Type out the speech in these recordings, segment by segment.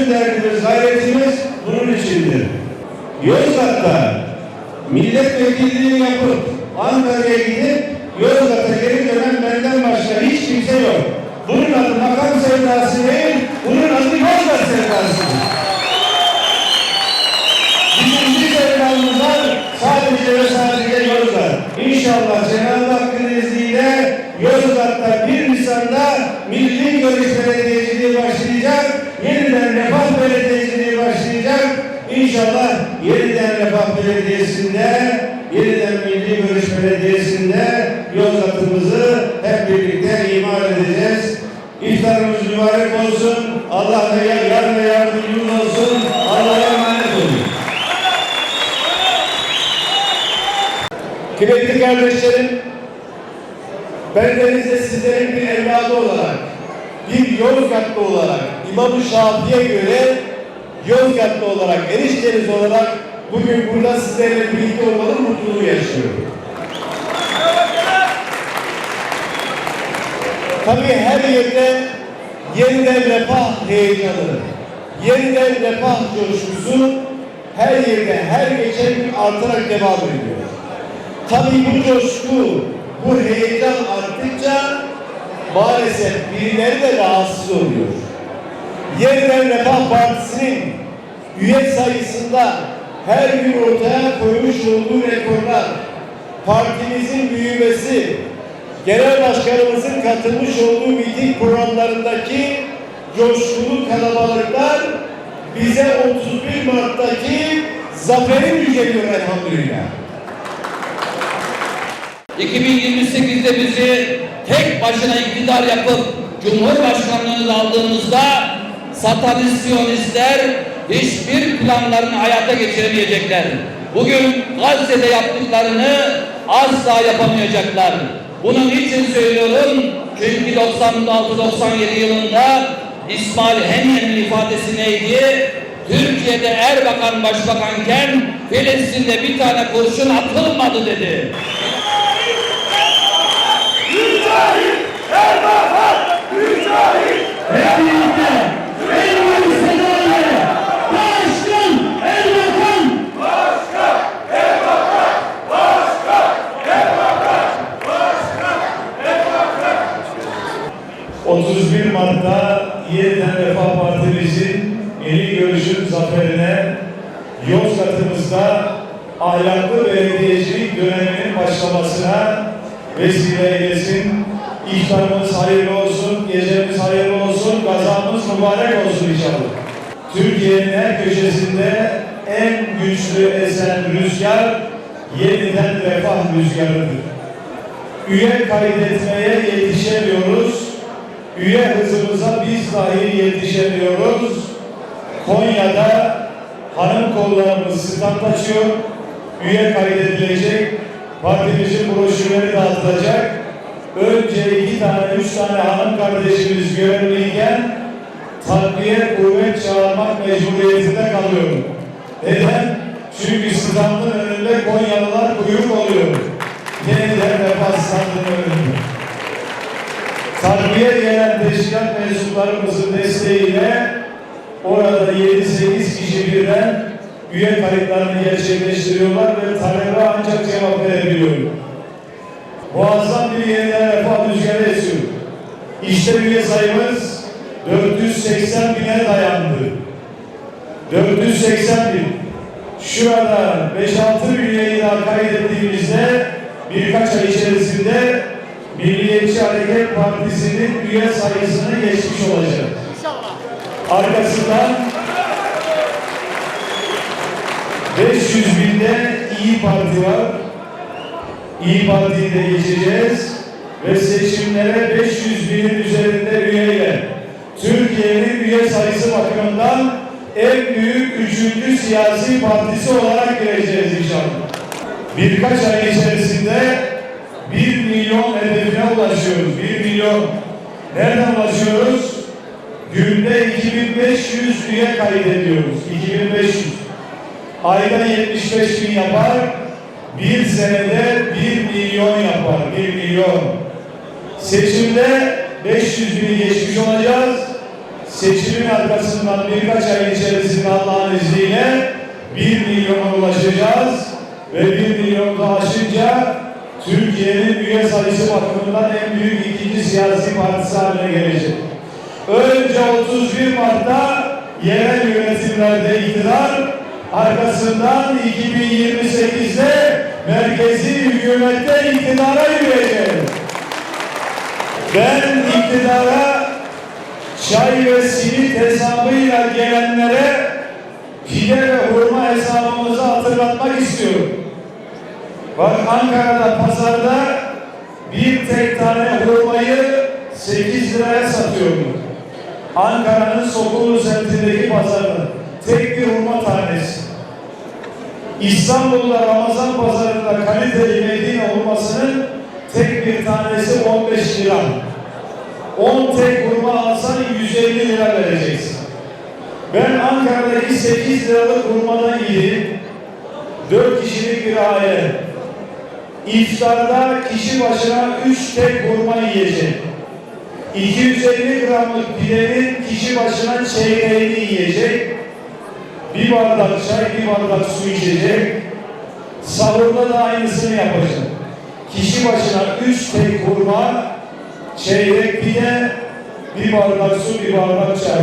Bütün derdimiz, gayretimiz bunun içindir. Yozgat'ta milletvekilliğini yapıp Ankara'ya gidip Yozgat'a geri dönen benden başka hiç kimse yok. Bunun adı makam sevdası değil, bunun adı Yozgat sevdasıdır. Bizim bir sevdamız var, sadece ve sadece Yozgat. İnşallah Cenab-ı Hakk'ın izniyle Yozgat'ta 1 Nisan'da Görüş Belediyeciliği başlayacak, yeniden Refah Belediyeciliği başlayacak. İnşallah yeniden Refah Belediyesi'nde, yeniden Milli Görüş Belediyesi'nde Yozgat'ımızı hep birlikte imar edeceğiz. İftarımız mübarek olsun. Allah da yar ve yardımcımız olsun. Allah'a emanet olun. Kıymetli kardeşlerim, ben denizde sizlerin bir evladı olarak, bir Yozgatlı olarak, İmam-ı Şafii'ye göre Yozgatlı olarak, enişteniz olarak bugün burada sizlerle birlikte olmanın mutluluğu yaşıyorum. Tabii her yerde yeniden refah heyecanı, yeniden refah coşkusu her yerde, her geçen gün artarak devam ediyor. Tabii bu coşku, bu heyecan arttıkça maalesef birileri de rahatsız oluyor. Yeniden Refah Partisi'nin üye sayısında her gün ortaya koymuş olduğu rekorlar, partimizin büyümesi, genel başkanımızın katılmış olduğu miting programlarındaki coşkulu kalabalıklar bize 31 Mart'taki zaferi müjdeliyor elhamdülillah. 2028'de bizi tek başına iktidar yapıp Cumhurbaşkanlığını aldığımızda satanist hiçbir planlarını hayata geçiremeyecekler. Bugün Gazze'de yaptıklarını asla yapamayacaklar. Bunun için söylüyorum çünkü 96-97 yılında İsmail Heniye'nin ifadesi neydi? Türkiye'de Erbakan başbakanken Filistin'de bir tane kurşun atılmadı dedi. Başkan, 31 Mart'ta yeniden Refah Partimizin yeni görüşün zaferine Yozgat'ımızda ahlaklı belediyecilik döneminin başlamasına vesile eylesin. İftarımız hayırlı olsun, gecemiz hayırlı olsun, gazamız mübarek olsun inşallah. Türkiye'nin her köşesinde en güçlü esen rüzgar yeniden refah rüzgarıdır. Üye kaydetmeye yetişemiyoruz. Üye hızımıza biz dahi yetişemiyoruz. Konya'da hanım kollarımız standlaşıyor. Üye kaydedilecek. Partimizin broşürleri dağıtılacak. Önce iki tane, üç tane hanım kardeşimiz görevliyken takviye kuvvet çağırmak mecburiyetinde kalıyorum. Neden? Çünkü standın önünde Konyalılar kuyruk oluyor. Yeniden refah standının önünde. Takviye gelen teşkilat mensuplarımızın desteğiyle orada 7-8 kişi birden üye kayıtlarını gerçekleştiriyorlar ve talebe ancak cevap verebiliyor. Muazzam bir yeniden refah rüzgarı esiyor. İşte üye sayımız 480 bine dayandı. 480 bin. Şurada 5-6 üyeyi daha kaydettiğimizde birkaç ay içerisinde Milliyetçi Hareket Partisi'nin üye sayısını geçmiş olacak. Arkasından 500 binde İyi Parti var. İyi Parti'yi de geçeceğiz ve seçimlere 500 binin üzerinde üyeyle Türkiye'nin üye sayısı bakımından en büyük üçüncü siyasi partisi olarak gireceğiz inşallah. Birkaç ay içerisinde 1 milyon hedefine ulaşıyoruz. 1 milyon. Nereden ulaşıyoruz? Günde 2500 üye kaydediyoruz. 2500. Ayda 75 bin yapar. Bir senede bir milyon yapar. Bir milyon. Seçimde 500 bini geçmiş olacağız. Seçimin arkasından birkaç ay içerisinde Allah'ın izniyle 1 milyona ulaşacağız ve 1 milyonu da aşınca Türkiye'nin üye sayısı bakımından en büyük ikinci siyasi partisi haline gelecek. Önce 31 Mart'ta yerel yönetimlerde iktidar, arkasından 2028'de merkezi hükümette iktidara yürüyeceğiz. Ben iktidara çay ve simit hesabıyla gelenlere pide ve hurma hesabımızı hatırlatmak istiyorum. Bak Ankara'da pazarda bir tek tane hurmayı 8 liraya satıyorum. Ankara'nın Sokulu semtindeki pazarda tek bir hurma. İstanbul'da Ramazan pazarında kaliteli Medine hurmasının tek bir tanesi 15 lira. 10 tek hurma alsan 150 lira vereceksin. Ben Ankara'daki 8 liralık hurmadan yedim. 4 kişilik bir aile. İftarda kişi başına 3 tek hurma yiyecek. 250 gramlık pidenin kişi başına çeyreğini yiyecek. Bir bardak çay, bir bardak su içecek. Sahurda da aynısını yapacak. Kişi başına 3 tek hurma, çeyrek pide, bir bardak su, bir bardak çay.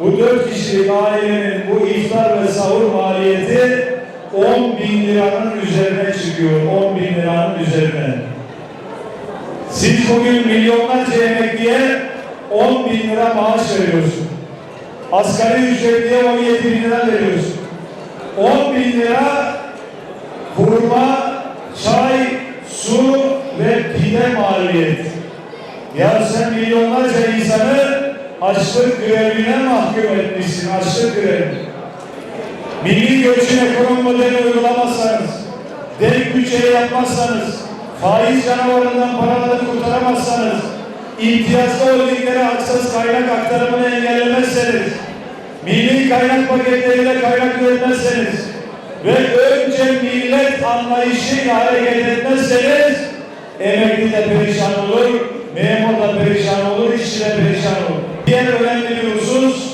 Bu dört kişilik ailenin bu iftar ve sahur maliyeti 10 bin liranın üzerine çıkıyor. 10 bin liranın üzerine. Siz bugün milyonlarca emekliye 10 bin lira maaş veriyorsun. Asgari ücretliye 17 bin lira veriyorsun. 10 bin lira hurma, çay, su ve pide maliyeti. Ya sen milyonlarca insanı açlık grevine mahkum etmişsin, açlık grevi. Milli göçün ekonomi modeli uygulamazsanız, denk bütçe yapmazsanız, faiz canavarından paraları kurtaramazsanız, imtiyazlı holdinglere haksız kaynak aktarımını engellemezseniz, milli kaynak paketleriyle kaynak vermezseniz ve önce millet anlayışıyla hareket etmezseniz emekli de perişan olur, memur da perişan olur, işçi de perişan olur. Diğer önemli bir husus,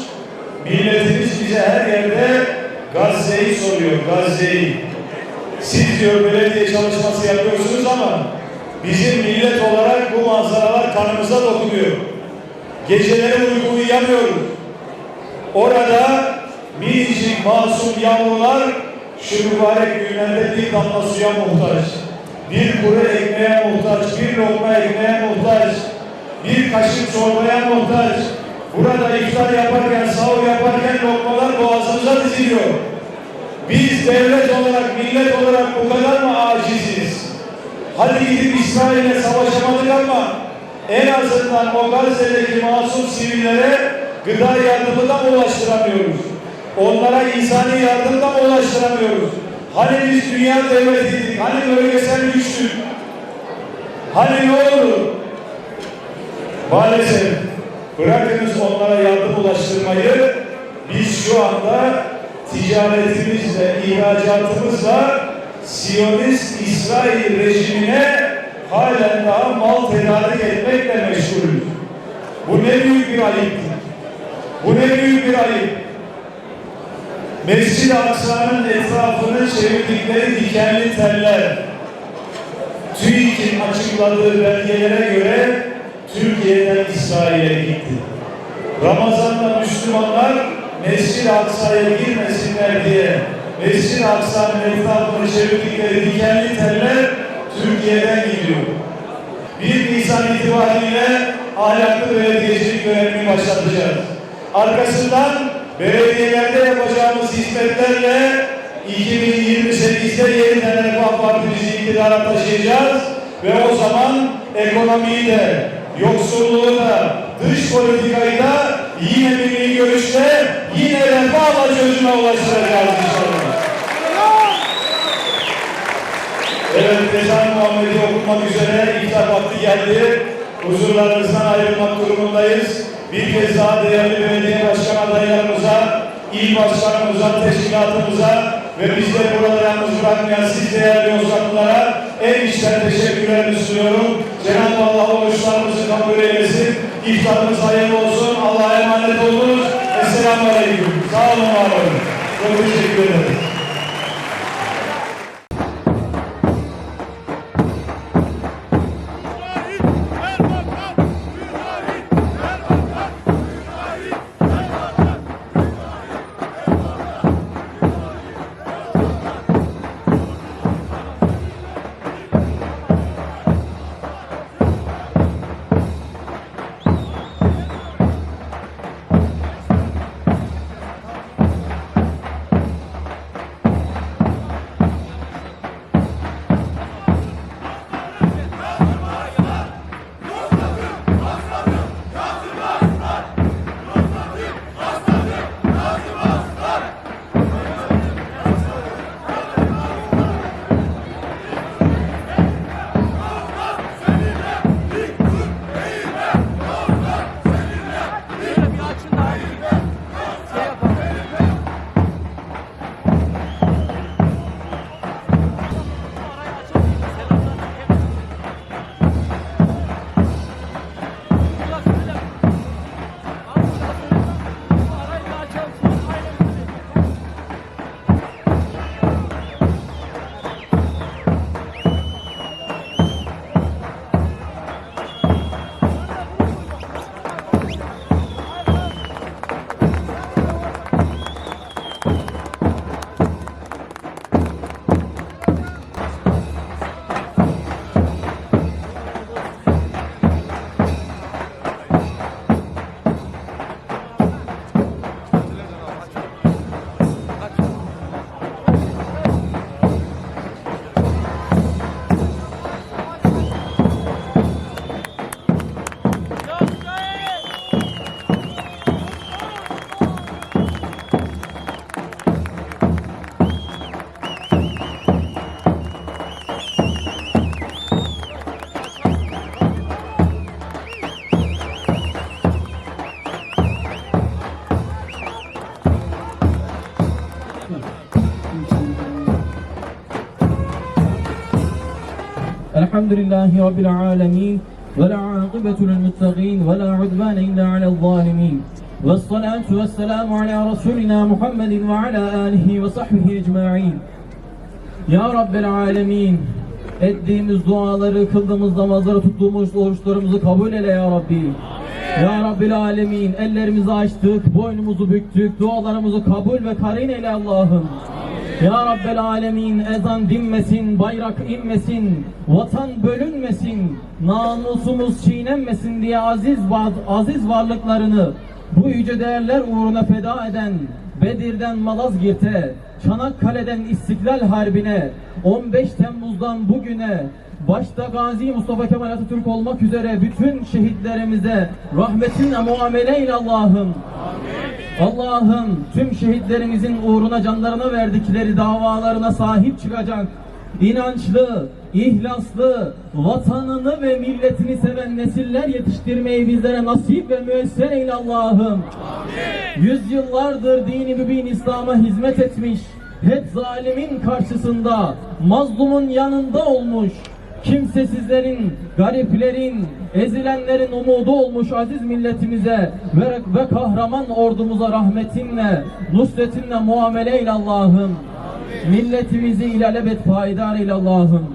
milletimiz bize her yerde Gazze'yi soruyor, Gazze'yi. Siz diyor belediye çalışması yapıyorsunuz ama bizim millet olarak bu manzaralar kanımıza dokunuyor. Geceleri uyku uyuyamıyoruz. Orada minicik masum yavrular şu mübarek günlerde bir damla suya muhtaç. Bir kuru ekmeğe muhtaç, bir lokma ekmeğe muhtaç, bir kaşık çorbaya muhtaç. Burada iftar yaparken, sahur yaparken lokmalar boğazımıza diziliyor. Biz devlet olarak, millet olarak bu kadar mı aciziz? Hadi gidip İsrail'le savaşamadık ama en azından o Gazze'deki masum sivillere gıda yardımı da mı ulaştıramıyoruz? Onlara insani yardım da mı ulaştıramıyoruz? Hani biz dünya devletiydik, hani bölgesel güçtük? Hani ne olur? Maalesef bırakınız onlara yardım ulaştırmayı, biz şu anda ticaretimizle, ihracatımızla Siyonist İsrail rejimine halen daha mal tedarik etmekle meşgulüz. Bu ne büyük bir ayıptır. Bu ne büyük bir ayıp. Mescid-i Aksa'nın etrafını çevirdikleri dikenli teller, TÜİK'in açıkladığı belgelere göre Türkiye'den İsrail'e gitti. Ramazan'da Müslümanlar Mescid-i Aksa'ya girmesinler diye Mescid-i Aksa'nın etrafını çevirdikleri dikenli teller Türkiye'den gidiyor. 1 Nisan itibariyle ahlaklı belediyecilik görevini başlatacağız. Arkasından belediyelerde yapacağımız hizmetlerle 2028'de yeniden Refah Partimizi iktidara taşıyacağız ve o zaman ekonomiyi de, yoksulluğu da, dış politikayı da yine milli görüşle, yine refahla çözüme ulaştıracağız inşallah. Evet, ezan Muhammed'i okumak üzere iftar vakti geldi. Huzurlarınızdan ayrılmak durumundayız. Bir kez daha değerli belediye başkan adaylarımıza, il başkanımıza, teşkilatımıza, ve bizleri burada yalnız bırakmayan siz değerli Yozgatlılara en içten teşekkürlerimi sunuyorum. Cenab-ı Allah oruçlarımızı kabul eylesin. İftarımız hayırlı olsun. Allah'a emanet olunuz. Esselamu Aleyküm. Sağ olun, var olun. Çok teşekkür ederim. الحمد لله رب العالمين ولا عاقبة للمتقين ولا عدوان إلا على الظالمين والصلاة والسلام على رسولنا محمد وعلى آله وصحبه أجمعين Ya Rabbel Alemin ettiğimiz duaları, kıldığımız namazları, tuttuğumuz oruçlarımızı kabul eyle ya Rabbi. Ya Rabbil Alemin ellerimizi açtık, boynumuzu büktük, dualarımızı kabul ve karin eyle Allah'ım. Ya Rabbel Alemin ezan dinmesin, bayrak inmesin, vatan bölünmesin, namusumuz çiğnenmesin diye aziz aziz varlıklarını bu yüce değerler uğruna feda eden Bedir'den Malazgirt'e, Çanakkale'den İstiklal Harbi'ne, 15 Temmuz'dan bugüne, başta Gazi Mustafa Kemal Atatürk olmak üzere bütün şehitlerimize rahmetinle muamele Allah'ım. Allah'ım tüm şehitlerimizin uğruna canlarına verdikleri davalarına sahip çıkacak, inançlı, ihlaslı, vatanını ve milletini seven nesiller yetiştirmeyi bizlere nasip ve müesser eyle Allah'ım. Yüzyıllardır dini mübin İslam'a hizmet etmiş, hep zalimin karşısında, mazlumun yanında olmuş, kimsesizlerin, gariplerin, ezilenlerin umudu olmuş aziz milletimize ve, ve kahraman ordumuza rahmetinle, nusretinle muamele eyle Allah'ım. Milletimizi ilelebet payidar eyle Allah'ım.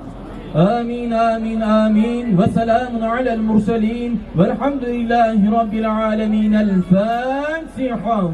آمين آمين آمين وسلام على المرسلين والحمد لله رب العالمين الفاتحة